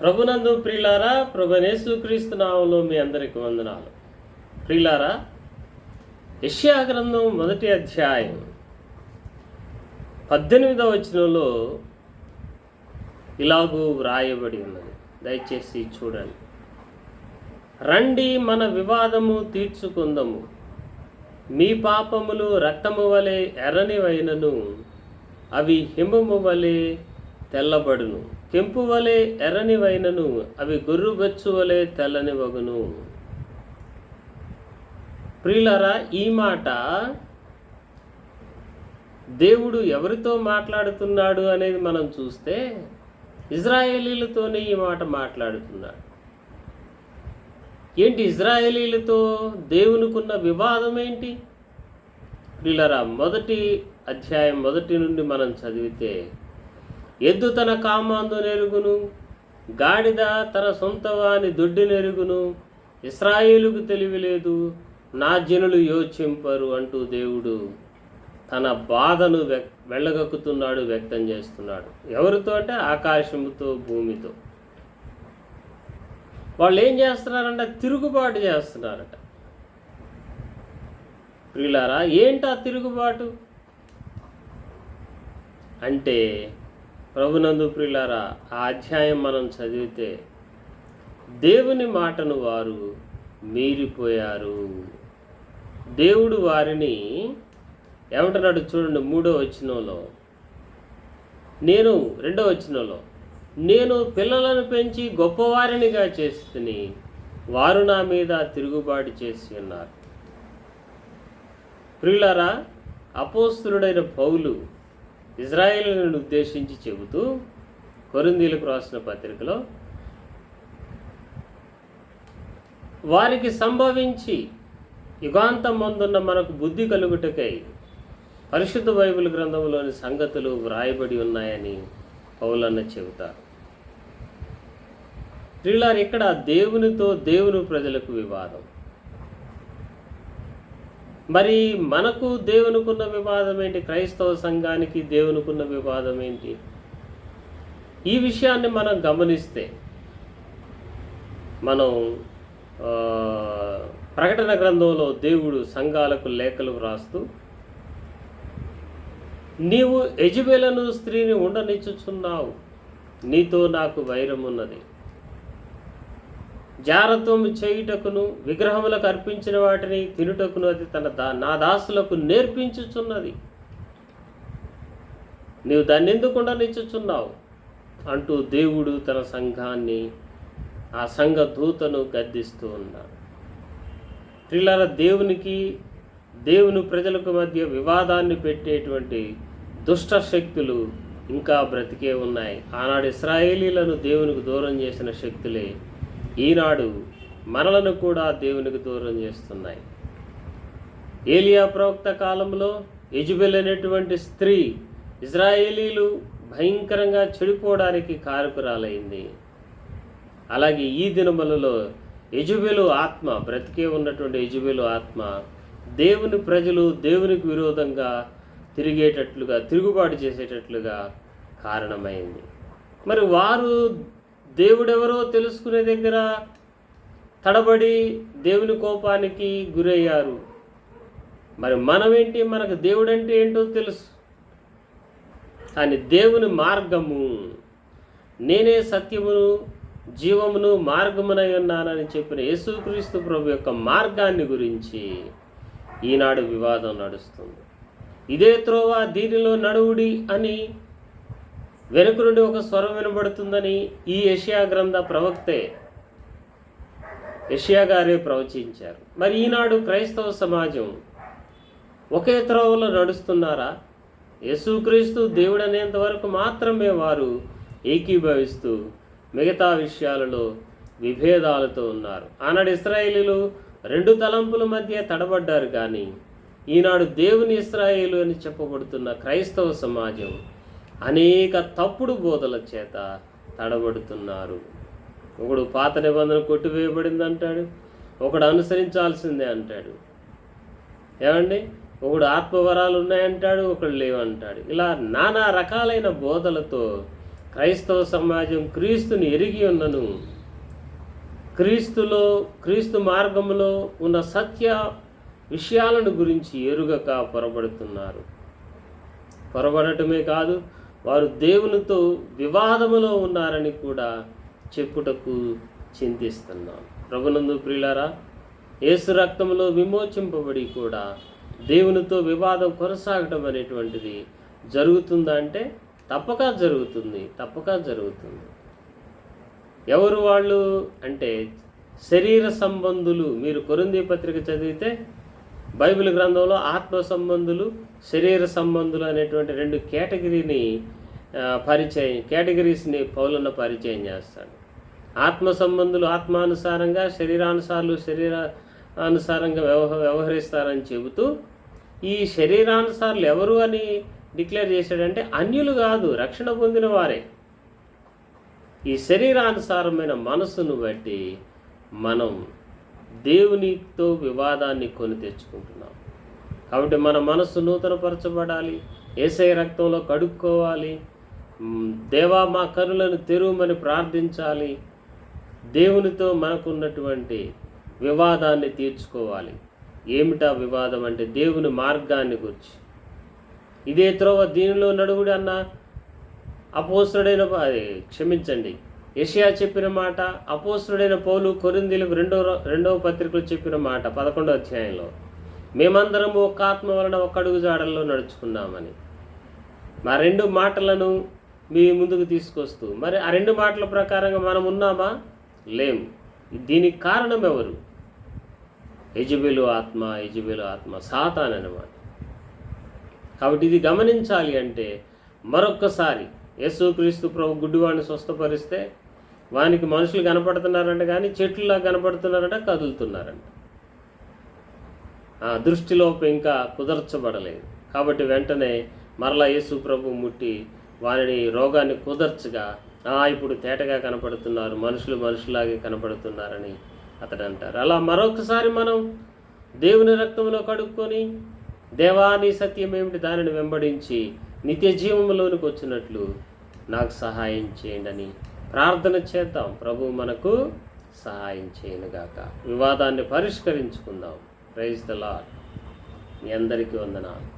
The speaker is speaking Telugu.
ప్రభునందు ప్రియులారా ప్రభునేసు క్రీస్తు నామంలో మీ అందరికి వందనాలు. ప్రియులారా యష్యా గ్రంథం మొదటి అధ్యాయం పద్దెనిమిదవ వచనంలో ఇలాగూ వ్రాయబడి ఉన్నది. దయచేసి చూడండి. రండి మన వివాదము తీర్చుకుందము. మీ పాపములు రక్తము వలె ఎర్రనివైనను అవి హిమము వలె తెల్లబడును. కెంపు వలె ఎర్రనివైనను అవి గొర్రుబెచ్చు వలె తెల్లని వగును. ప్రియులరా ఈ మాట దేవుడు ఎవరితో మాట్లాడుతున్నాడు అనేది మనం చూస్తే ఇజ్రాయేలీలతోనే ఈ మాట మాట్లాడుతున్నాడు. ఏంటి ఇజ్రాయేలీలతో దేవునికున్న వివాదం ఏంటి? ప్రియులరా మొదటి అధ్యాయం మొదటి నుండి మనం చదివితే ఎద్దు తన కామాందు నెరుగును గాడిద తన సొంత వాని దొడ్డి నెరుగును ఇస్రాయేలుకు తెలివి లేదు నా జనులు యోచింపరు అంటూ దేవుడు తన బాధను వె వెళ్ళగక్కుతున్నాడు వ్యక్తం చేస్తున్నాడు. ఎవరితో అంటే ఆకాశముతో భూమితో. వాళ్ళు ఏం చేస్తున్నారంటే తిరుగుబాటు చేస్తున్నారట. ప్రియులారా ఏంటి ఆ తిరుగుబాటు? అంటే ప్రభునందు ప్రియులారా ఆ అధ్యాయం మనం చదివితే దేవుని మాటను వారు మీరిపోయారు. దేవుడు వారిని ఏమంటున్నాడు చూడండి మూడో వచ్చినలో నేను రెండో వచ్చినలో నేను పిల్లలను పెంచి గొప్పవారినిగా చేస్తుని వారు నా మీద తిరుగుబాటు చేసి ఉన్నారు. ప్రియులారా అపోస్తుడైన పౌలు ఇజ్రాయేలులను ఉద్దేశించి చెబుతూ కొరిందీలకు రాసిన పత్రికలో వారికి సంభవించి యుగాంతం ముందున్న మనకు బుద్ధి కలుగుటకై పరిశుద్ధ బైబిల్ గ్రంథంలోని సంగతులు వ్రాయబడి ఉన్నాయని పౌలన్న చెబుతారు. ప్రియులారు ఇక్కడ దేవునితో దేవుని ప్రజలకు వివాదం. మరి మనకు దేవునికున్న వివాదం ఏంటి? క్రైస్తవ సంఘానికి దేవునికున్న వివాదం ఏంటి? ఈ విషయాన్ని మనం గమనిస్తే మనం ప్రకటన గ్రంథంలో దేవుడు సంఘాలకు లేఖలు వ్రాస్తూ నీవు యజబేలను స్త్రీని ఉండనిచ్చుచున్నావు. నీతో నాకు వైరం ఉన్నది జారత్వం చేయుటకును విగ్రహములకు అర్పించిన వాటిని తినుటకును అది తన దా నా దాసులకు నేర్పించుచున్నది. నీవు దాన్ని ఎందుకు నిచ్చుచున్నావు అంటూ దేవుడు తన సంఘాన్ని ఆ సంఘ దూతను గద్దిస్తూ ఉన్నాడు. ప్రియులార దేవునికి దేవుని ప్రజలకు మధ్య వివాదాన్ని పెట్టేటువంటి దుష్ట శక్తులు ఇంకా బ్రతికే ఉన్నాయి. ఆనాడు ఇస్రాయేలీలను దేవునికి దూరం చేసిన శక్తులే ఈనాడు మనలను కూడా దేవునికి దూరం చేస్తున్నాయి. ఏలియా ప్రవక్త కాలంలో యజుబెల్ అనేటువంటి స్త్రీ ఇజ్రాయేలీలు భయంకరంగా చెడిపోవడానికి కారకురాలైంది. అలాగే ఈ దినములలో యజుబెలు ఆత్మ బ్రతికే ఉన్నటువంటి యజుబెలు ఆత్మ దేవుని ప్రజలు దేవునికి విరోధంగా తిరిగేటట్లుగా తిరుగుబాటు చేసేటట్లుగా కారణమైంది. మరి వారు దేవుడెవరో తెలుసుకునే దగ్గర తడబడి దేవుని కోపానికి గురయ్యారు. మరి మనమేంటి? మనకు దేవుడు అంటే ఏంటో తెలుసు. కానీ దేవుని మార్గము నేనే సత్యమును జీవమును మార్గమునై ఉన్నానని చెప్పిన యేసుక్రీస్తు ప్రభు యొక్క మార్గాన్ని గురించి ఈనాడు వివాదం నడుస్తుంది. ఇదే త్రోవ దీనిలో నడువుడి అని వెనుక నుండి ఒక స్వరం వినబడుతుందని ఈ యషియా గ్రంథ ప్రవక్తే యషియా గారే ప్రవచించారు. మరి ఈనాడు క్రైస్తవ సమాజం ఒకే త్రోవలో నడుస్తున్నారా? యేసుక్రీస్తు దేవుడు అనేంత వరకు మాత్రమే వారు ఏకీభవిస్తూ మిగతా విషయాలలో విభేదాలతో ఉన్నారు. ఆనాడు ఇస్రాయేలీలు రెండు తలంపుల మధ్య తడబడ్డారు కానీ ఈనాడు దేవుని ఇస్రాయేలు అని చెప్పబడుతున్న క్రైస్తవ సమాజం అనేక తప్పుడు బోధల చేత తడబడుతున్నారు. ఒకడు పాత నిబంధన కొట్టివేయబడింది అంటాడు ఒకడు అనుసరించాల్సిందే అంటాడు. ఏమండి? ఒకడు ఆత్మవరాలు ఉన్నాయంటాడు ఒకడు లేవంటాడు. ఇలా నానా రకాలైన బోధలతో క్రైస్తవ సమాజం క్రీస్తుని ఎరిగి ఉన్నను. క్రీస్తులో క్రీస్తు మార్గంలో ఉన్న సత్య విషయాలను గురించి ఎరుగక పొరబడుతున్నారు. పొరబడటమే కాదు వారు దేవునితో వివాదములో ఉన్నారని కూడా చెప్పుటకు చింతిస్తున్నాం. ప్రభునందు ప్రియులారా యేసు రక్తంలో విమోచింపబడి కూడా దేవునితో వివాదం కొనసాగటం అనేటువంటిది జరుగుతుందా అంటే తప్పక జరుగుతుంది తప్పక జరుగుతుంది. ఎవరు వాళ్ళు అంటే శరీర సంబంధులు మీరు కొరంది పత్రిక చదివితే బైబిల్ గ్రంథంలో ఆత్మ సంబంధులు శరీర సంబంధులు అనేటువంటి రెండు కేటగిరీని పరిచయం కేటగిరీస్ని పౌలను పరిచయం చేస్తాడు. ఆత్మ సంబంధులు ఆత్మానుసారంగా శరీరానుసారులు శరీర అనుసారంగా వ్యవహ వ్యవహరిస్తారని చెబుతూ ఈ శరీరానుసారులు ఎవరు అని డిక్లేర్ చేశాడంటే అన్యులు కాదు రక్షణ పొందిన వారే. ఈ శరీరానుసారమైన మనసును బట్టి మనం దేవునితో వివాదాన్ని కొని తెచ్చుకుంటున్నాం. కాబట్టి మన మనస్సు నూతనపరచబడాలి. ఏసై రక్తంలో కడుక్కోవాలి. దేవా మా కనులను తెరువమని ప్రార్థించాలి. దేవునితో మనకున్నటువంటి వివాదాన్ని తీర్చుకోవాలి. ఏమిటా వివాదం అంటే దేవుని మార్గాన్ని గురించి. ఇదే త్రోవ దీనిలో నడుగుడు అన్న అపోస్తుడైన అది క్షమించండి. ఏషియా చెప్పిన మాట అపోసుడైన పౌలు కొరిందీలకు రెండో రెండవ పత్రికలు చెప్పిన మాట పదకొండో అధ్యాయంలో మేమందరము ఒక ఆత్మ వలన ఒక అడుగు జాడల్లో నడుచుకున్నామని. మా రెండు మాటలను మీ ముందుకు తీసుకొస్తూ మరి ఆ రెండు మాటల ప్రకారంగా మనం ఉన్నామా? లేం. దీనికి కారణం ఎవరు? యజబెలు ఆత్మ యజబెలు ఆత్మ సాతాన్ అన్నమాట కాబట్టి ఇది గమనించాలి అంటే మరొక్కసారి యేసుక్రీస్తు ప్రభు గుడ్డివాడిని స్వస్థపరిస్తే వానికి మనుషులు కనపడుతున్నారంట కానీ చెట్లులా కనపడుతున్నారట కదులుతున్నారంట. ఆ దృష్టిలోపు ఇంకా కుదర్చబడలేదు. కాబట్టి వెంటనే మరలా యేసు ప్రభు ముట్టి వారిని రోగాన్ని కుదర్చగా "ఆ, ఇప్పుడు తేటగా కనపడుతున్నారు మనుషులు మనుషులాగే కనపడుతున్నారని అతడు అంటారు అలా మరొకసారి మనం దేవుని రక్తంలో కడుక్కొని దేవాని సత్యం ఏమిటి దానిని వెంబడించి నిత్య జీవంలోనికి వచ్చినట్లు నాకు సహాయం చేయండి అని ప్రార్థన చేద్దాం. ప్రభు మనకు సహాయం చేయనుగాక వివాదాన్ని పరిష్కరించుకుందాం. ప్రైజ్ ద లాడ్ మీ అందరికీ వందనాలు.